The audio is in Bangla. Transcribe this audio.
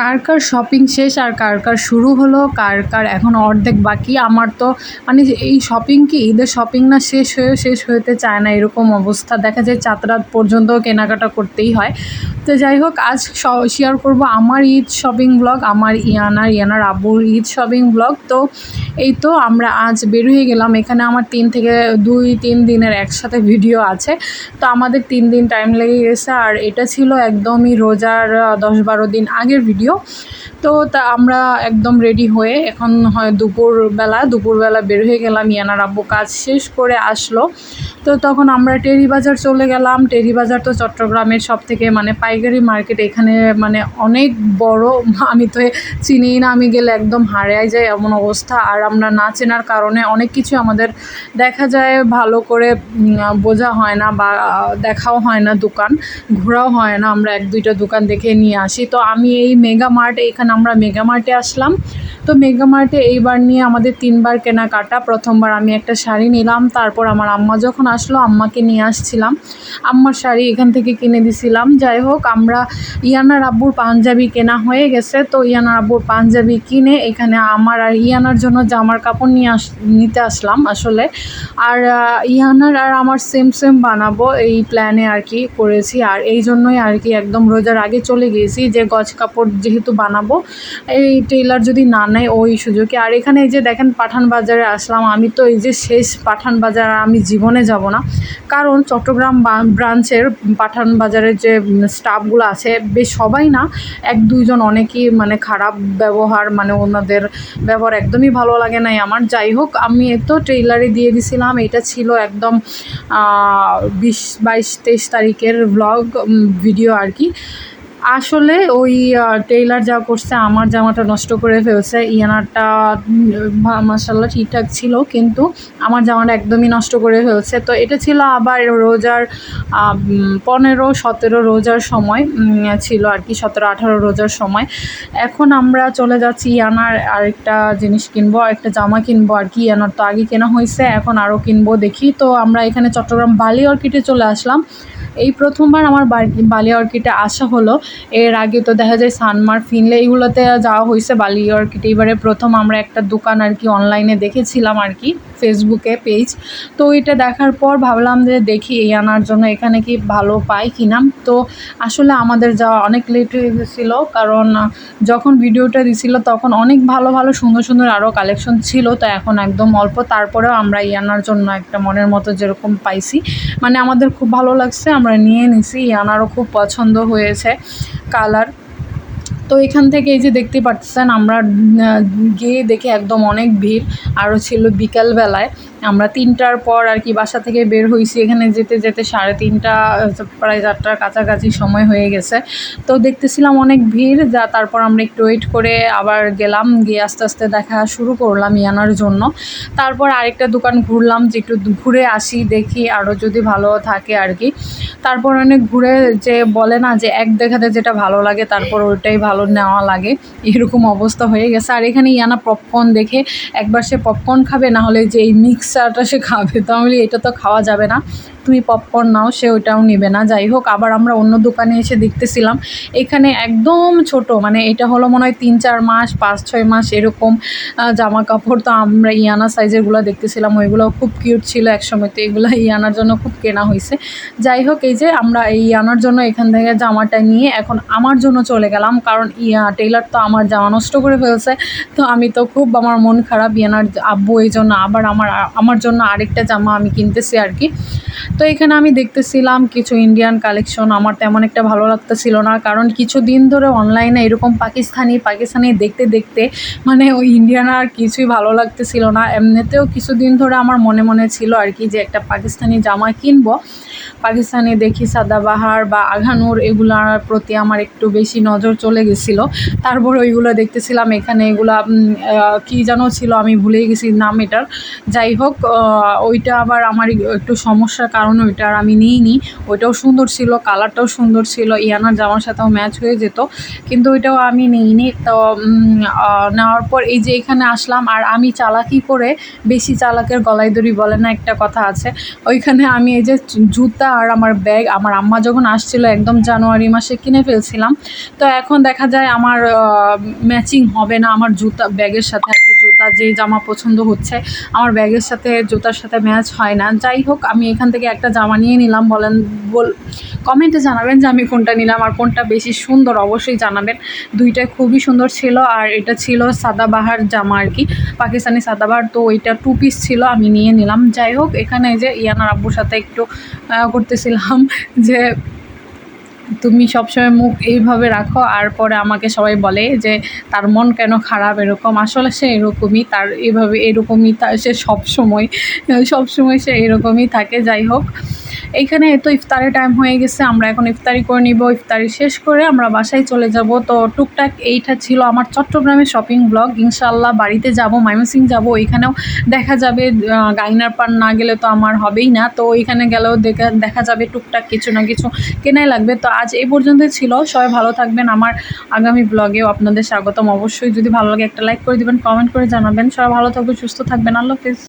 কার কার শপিং শেষ আর কার কার শুরু হলো, কার কার এখন অর্ধেক বাকি, আমার তো মানে এই শপিং কি ঈদের শপিং না শেষ হয়ে শেষ হতে চায় না, এরকম অবস্থা। দেখা যায় চাতরাত পর্যন্ত কেনাকাটা করতেই হয়। তো যাই হোক, আজ শেয়ার করব আমার ঈদ শপিং ব্লগ আমার ইয়ানার ইয়ানার আব্বুর ঈদ শপিং ব্লগ তো এই তো আমরা আজ বের হয়ে গেলাম। এখানে আমার তিন থেকে দুই, তিন দিনের একসাথে ভিডিও আছে। তো আমাদের তিন দিন টাইম লেগে গেছে। আর এটা ছিল একদমই রোজার দশ বারো দিন আগের ভিডিও তো তা আমরা একদম রেডি হয়ে এখন হয় দুপুরবেলা দুপুরবেলা বের হয়ে গেলাম। ইয়ানার আব্বু কাজ শেষ করে আসলো। তো তখন আমরা টেরি বাজার চলে গেলাম। টেরি বাজার তো চট্টগ্রামের সব থেকে মানে পাইকারি মার্কেট এখানে মানে অনেক বড়, আমি তো চিনিই না, আমি গেলে একদম হারিয়ে যায় এমন অবস্থা। আর আমরা না চেনার কারণে অনেক কিছু আমাদের দেখা যায়, ভালো করে বোঝা হয় না বা দেখাও হয় না দোকান, ঘোরাও হয় না। আমরা এক দুইটা দোকান দেখে নিয়ে আসি। তো আমি এই মেগা মার্ট, এখানে আমরা মেগা মার্টে আসলাম। তো মেগা মার্টে এইবার নিয়ে আমাদের তিনবার কেনাকাটা। প্রথমবার আমি একটা শাড়ি নিলাম, তারপর আমার আম্মা যখন আসলো, আম্মাকে নিয়ে আসছিলাম। আম্মার শাড়ি এখান থেকে কিনে দিছিলাম। যাই হোক আমরা ইয়ানার আব্বুর পাঞ্জাবি কেনা হয়ে গেছে, তো ইয়ানার আব্বুর পাঞ্জাবি কিনে এখানে আমার আর ইয়ানার জন্য জামার কাপড় নিয়ে আস, নিতে আসলাম আসলে। আর ইয়ানার আর আমার সেম সেম বানাবো এই প্ল্যানে আর কি করেছি। আর এই জন্যই আর কি একদম রোজার আগে চলে গিয়েছি যে গজ কাপড় যেহেতু বানাবো, এই টেইলার যদি না নেয় ওই সুযোগে। আর এখানে এই যে দেখেন পাঠান বাজারে আসলাম, আমি তো এই যে শেষ পাঠান বাজার আমি জীবনে যাব না। কারণ চট্টগ্রাম ব্রাঞ্চের পাঠান বাজারের যে স্টাফগুলো আছে, বেশ সবাই না, এক দুইজন অনেকই মানে খারাপ ব্যবহার মানে ওনাদের ব্যবহার একদমই ভালো লাগে নাই আমার। যাই হোক, আমি তো ট্রেইলারে দিয়ে দিছিলাম, এটা ছিল একদম বিশ বাইশ তেইশ তারিখের ব্লগ ভিডিও আর কি। আসলে ওই টেইলার যা করছে, আমার জামাটা নষ্ট করে ফেলছে। ইয়ানারটা মাসাল্লাহ ঠিকঠাক ছিল, কিন্তু আমার জামাটা একদমই নষ্ট করে ফেলছে। তো এটা ছিল আবার রোজার পনেরো, সতেরো রোজার সময় ছিল আর কি, সতেরো, আঠারো রোজার সময়। এখন আমরা চলে যাচ্ছি ইয়ানার আরেকটা জিনিস কিনবো একটা জামা কিনবো। আর কি, ইয়ানার তো আগে কেনা হয়েছে, এখন আরও কিনবো দেখি। তো আমরা এখানে চট্টগ্রাম বালি অর্কিডে চলে আসলাম। এই প্রথমবার আমার বালি অর্কিডে আসা হলো। এর আগে তো দেখা যায় সানমার, ফিনলে এইগুলোতে যাওয়া হয়েছে বালি অর্কিড। এইবারে প্রথম আমরা একটা দোকান আর কি অনলাইনে দেখেছিলাম আর কি। ফেসবুকে পেজ তো এটা দেখার পর ভাবলাম যে দেখি এই আনার জন্য এখানে কি ভালো পাই কিনা। তো আসলে আমাদের যাওয়া অনেক লেট হয়ে গেছিল, কারণ যখন ভিডিওটা দিছিল তখন অনেক ভালো ভালো, সুন্দর সুন্দর আরও কালেকশন ছিল। তো এখন একদম অল্প, তারপরেও আমরা ইয়ানার জন্য একটা মনের মতো যেরকম পাইছি। মানে আমাদের খুব ভালো লাগছে, আমরা নিয়ে নিছি। ইয়ানারও খুব পছন্দ হয়েছে। কালার তো এখান থেকে এই যে দেখতে পাচ্ছেন, আমরা গিয়ে দেখে একদম অনেক ভিড়। আরও ছিল বিকালবেলায়। আমরা তিনটার পর আর কি বাসা থেকে বের হয়েছি এখানে যেতে যেতে সাড়ে তিনটা প্রায় চারটার কাছাকাছি সময় হয়ে গেছে। তো দেখতেছিলাম অনেক ভিড়। যা, তারপর আমরা একটু ওয়েট করে আবার গেলাম। গিয়ে আস্তে আস্তে দেখা শুরু করলাম ইয়ানার জন্য। তারপর আরেকটা দোকান ঘুরলাম যে একটু ঘুরে আসি, দেখি আরও যদি ভালো থাকে আর কি। তারপর অনেক ঘুরে যে বলে না যে, এক দেখাতে যেটা ভালো লাগে, তারপর ওইটাই ভালো নেওয়া লাগে, এরকম অবস্থা হয়ে গেছে। আর এখানে ইয়ানা পপকর্ন দেখে একবার সে পপকর্ন খাবে, না হলে যে এই মিক্সারটা সে খাবে তাহলে এটা তো খাওয়া যাবে না, তুমি পপকর্ন নাও, সে ওইটাও নেবে না। যাই হোক, আবার আমরা অন্য দোকানে এসে দেখতেছিলাম, এখানে একদম ছোট মানে এটা হলো মনে হয় তিন চার মাস, পাঁচ ছয় মাস এরকম জামা কাপড় তো আমরা ইয়ানা সাইজেরগুলো দেখতেছিলাম, ওইগুলো খুব কিউট ছিল একসময়, তো এগুলো ইয়ানার জন্য খুব কেনা হয়েছে যাই হোক, এই যে আমরা এই আনার জন্য এখান থেকে জামাটা নিয়ে এখন আমার জন্য চলে গেলাম, কারণ ইয়া টেইলার তো আমার জামা নষ্ট করে ফেলছে। তো আমি তো খুব আমার মন খারাপ ইয়ানার আব্বু এই জন্য আবার আমার আমার জন্য আরেকটা জামা আমি কিনতেছি আর কি। তো এখানে আমি দেখতেছিলাম কিছু ইন্ডিয়ান কালেকশন আমার তেমন একটা ভালো লাগতেছিল না। কারণ কিছু দিন ধরে অনলাইনে এরকম পাকিস্তানি পাকিস্তানি দেখতে দেখতে মানে ওই ইন্ডিয়ান আর কিছুই ভালো লাগতেছিল না। এমনিতেও কিছুদিন ধরে আমার মনে মনে ছিল আর কি যে একটা পাকিস্তানি জামা কিনবো। পাকিস্তানি দেখি সাদাবাহার বা আঘানুর এগুলার প্রতি আমার একটু বেশি নজর চলে গেছিল তারপর ওইগুলো দেখতেছিলাম এখানে এগুলা কী যেন ছিল আমি ভুলে গেছি নাম এটার। যাই হোক ওইটা আবার আমার একটু সমস্যার কারণে, ওইটা আর আমি নিইনি। ওইটাও সুন্দর ছিল, কালারটাও সুন্দর ছিল, ইয়ানার জামার সাথেও ম্যাচ হয়ে যেত। কিন্তু ওইটাও আমি নিইনি। তো নেওয়ার পর এই যে এখানে আসলাম, আর আমি চালাকি করে বেশি চালাকের গলায় দড়ি বলে না একটা কথা আছে। ওইখানে আমি এই যে জুতা আর আমার ব্যাগ, আমার আম্মা যখন আসছিল একদম জানুয়ারি মাসে কিনে ফেলছিলাম। তো এখন দেখা যায় আমার ম্যাচিং হবে না আমার জুতা, ব্যাগের সাথে আর কি জুতা যে জামা পছন্দ হচ্ছে, আমার ব্যাগের সাথে, জুতার সাথে ম্যাচ হয় না। যাই হোক, আমি এখান থেকে একটা জামা নিয়ে নিলাম, বলেন, বল কমেন্টে জানাবেন যে আমি কোনটা নিলাম আর কোনটা বেশি সুন্দর, অবশ্যই জানাবেন। দুইটাই খুবই সুন্দর ছিল আর এটা ছিল সাদাবাহার জামা আর কি, পাকিস্তানি সাদাবাহার, তো ওইটা টু পিস ছিল, আমি নিয়ে নিলাম। যাই হোক, এখানে যে ইয়ানার আব্বুর সাথে একটু করতেছিলাম যে তুমি সবসময় মুখ এইভাবে রাখো, আর পরে আমাকে সবাই বলে যে তার মন কেন খারাপ এরকম। আসলে সে এরকমই, তার এভাবে এরকমই তার সে সবসময় সবসময় সে এরকমই থাকে, যাই হোক। এইখানে তো ইফতারের টাইম হয়ে গেছে, আমরা এখন ইফতারি করে নিব। ইফতারি শেষ করে আমরা বাসায় চলে যাব। তো টুকটাক এইটা ছিল আমার চট্টগ্রামের শপিং ব্লগ ইনশাল্লাহ বাড়িতে যাব ময়মনসিং যাব, ওইখানেও দেখা যাবে গাইনার পান না গেলে তো আমার হবেই না। তো ওইখানে গেলেও দেখা দেখা যাবে টুকটাক কিছু না কিছু কেনাই লাগবে। তো আজ এই পর্যন্তই ছিল। সবাই ভালো থাকবেন। আমার আগামী ব্লগেও আপনাদের স্বাগতম। অবশ্যই যদি ভালো লাগে একটা লাইক করে দেবেন কমেন্ট করে জানাবেন। সবাই ভালো থাকবেন, সুস্থ থাকবেন। আল্লাহ হাফিজ।